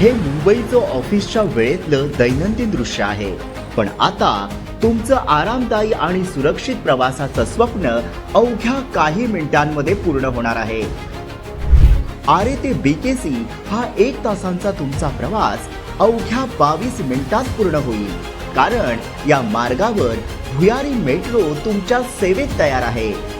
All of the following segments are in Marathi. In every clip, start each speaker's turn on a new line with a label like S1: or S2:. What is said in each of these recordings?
S1: हे मुंबईचं ऑफिसच्या वेळेतलं दैनंदिन दृश्य आहे. पण आता तुमचं आरामदायी आणि सुरक्षित प्रवासाचं स्वप्न अवघ्या काही मिनिटांमध्ये पूर्ण होणार आहे. आरे ते बीकेसी हा एक तासांचा तुमचा प्रवास अवघ्या बावीस मिनिटात पूर्ण होईल. कारण या मार्गावर भुयारी मेट्रो तुमच्या सेवेत तयार आहे.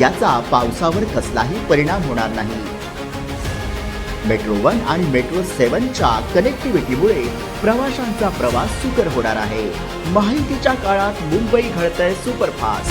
S1: याचा पावसावर कसलाही परिणाम होणार नाही. मेट्रो वन आणि मेट्रो सेवनच्या कनेक्टिव्हिटीमुळे प्रवाशांचा प्रवास सुकर होणार आहे. माहितीच्या काळात मुंबई घडतंय सुपरफास्ट.